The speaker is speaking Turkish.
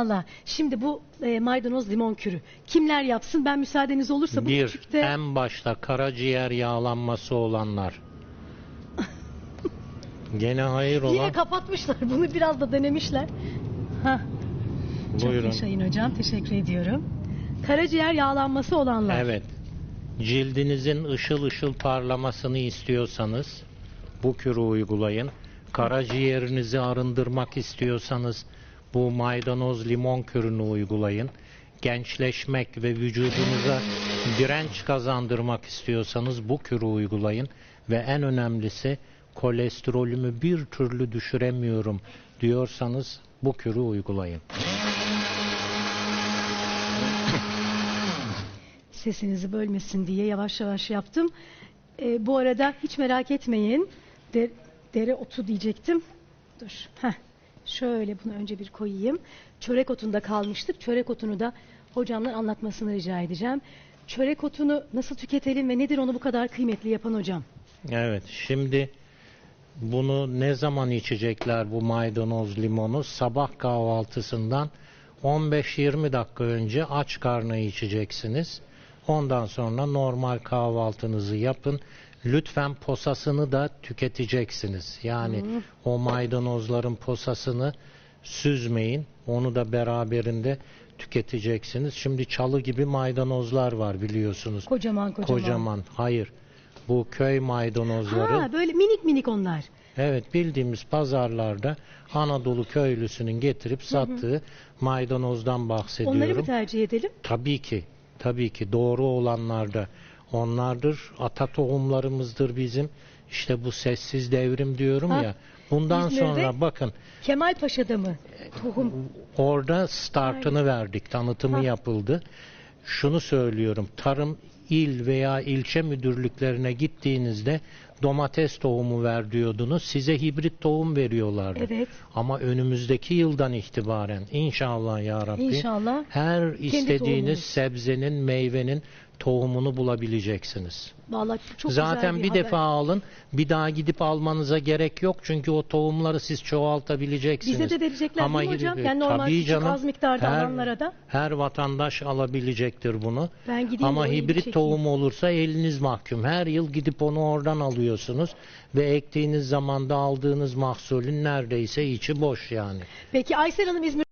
Allah. Şimdi bu e, maydanoz limon kürü. Kimler yapsın? Ben müsaadeniz olursa bu Bir, küçükte en başta karaciğer yağlanması olanlar. Gene hayır yine olan. kapatmışlar. Bunu biraz da denemişler. Hah. Çok Buyurun. yaşayın hocam. Teşekkür ediyorum. Karaciğer yağlanması olanlar. Evet. Cildinizin ışıl ışıl parlamasını istiyorsanız bu kürü uygulayın. Karaciğerinizi arındırmak istiyorsanız bu maydanoz limon kürünü uygulayın. Gençleşmek ve vücudunuza direnç kazandırmak istiyorsanız bu kürü uygulayın. Ve en önemlisi kolesterolümü bir türlü düşüremiyorum diyorsanız bu kürü uygulayın. Sesinizi bölmesin diye yavaş yavaş yaptım. E, bu arada hiç merak etmeyin. De, dere otu diyecektim. Dur. Heh. Şöyle bunu önce bir koyayım. Çörek otunda kalmıştık. Çörek otunu da hocamdan anlatmasını rica edeceğim. Çörek otunu nasıl tüketelim ve nedir onu bu kadar kıymetli yapan hocam? Evet, şimdi bunu ne zaman içecekler bu maydanoz limonu? Sabah kahvaltısından 15-20 dakika önce aç karnına içeceksiniz. Ondan sonra normal kahvaltınızı yapın. Lütfen posasını da tüketeceksiniz. Yani o maydanozların posasını süzmeyin. Onu da beraberinde tüketeceksiniz. Şimdi çalı gibi maydanozlar var biliyorsunuz. Kocaman kocaman. Kocaman. Hayır. Bu köy maydanozları. Ha böyle minik minik onlar. Evet bildiğimiz pazarlarda Anadolu köylüsünün getirip sattığı maydanozdan bahsediyorum. Onları mı tercih edelim? Tabii ki. Tabii ki doğru olanlar da onlardır. Ata tohumlarımızdır bizim. İşte bu sessiz devrim diyorum Ha, ya. Bundan İzmir'de- sonra bakın Kemal Paşa'da mı? Tohum. Orada startını verdik, tanıtımı Ha. yapıldı. Şunu söylüyorum, tarım il veya ilçe müdürlüklerine gittiğinizde domates tohumu ver diyordunuz. Size hibrit tohum veriyorlardı. Evet. Ama önümüzdeki yıldan itibaren inşallah ya Rabbi İnşallah. her istediğiniz sebzenin, meyvenin tohumunu bulabileceksiniz. Vallahi çok Zaten güzel bir, bir, haber. defa alın, bir daha gidip almanıza gerek yok çünkü o tohumları siz çoğaltabileceksiniz. Bize de verecekler Ama değil mi hocam? Yani normal tabii canım, az miktarda her, alanlara da. Her vatandaş alabilecektir bunu. Ben gideyim de Ama hibrit. Tohum olursa eliniz mahkum. Her yıl gidip onu oradan alıyorsunuz ve ektiğiniz zamanda aldığınız mahsulün neredeyse içi boş yani. Peki Aysel Hanım İzmir